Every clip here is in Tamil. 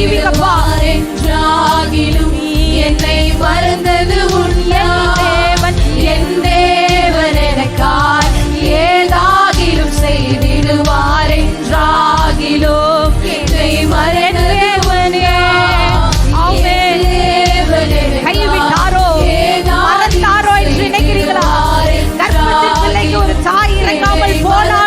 ஆகிவிடப்பா என்றாகிலும் என்னை மறந்தது உள்ளேவன் என் தேவன் எனக்கார் ஏதாகிலும் செய்திடுவார். ஒரு தாய் இறங்காமல் போனார்?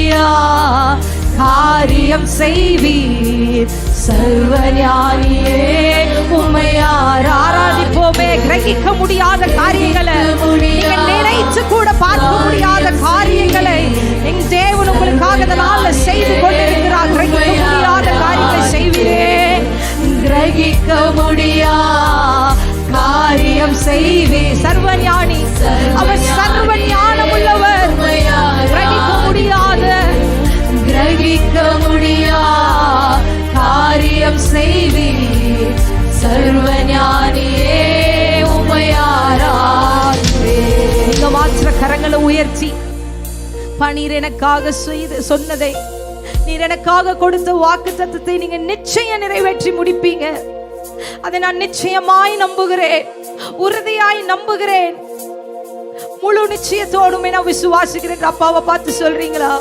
நீரா காரியம் செய்வீர். சர்வஞானியே உமையார் ஆராதிப்போமே. கிரகிக்க முடியாத காரியங்களை எங்களை உயர்த்தி பணிர் எனக்காக செய்து சொன்னதை நீர் எனக்காக கொடுத்த வாக்கு தத்துவத்தை நீங்க நிச்சயம் நிறைவேற்றி முடிப்பீங்க. அதை நான் நிச்சயமாய் நம்புகிறேன் உறுதியாய் நம்புகிறேன். முழு நிச்சயத்தோடும் என விசுவாசிக்கிறேன். அப்பாவை பார்த்து சொல்றீங்களா?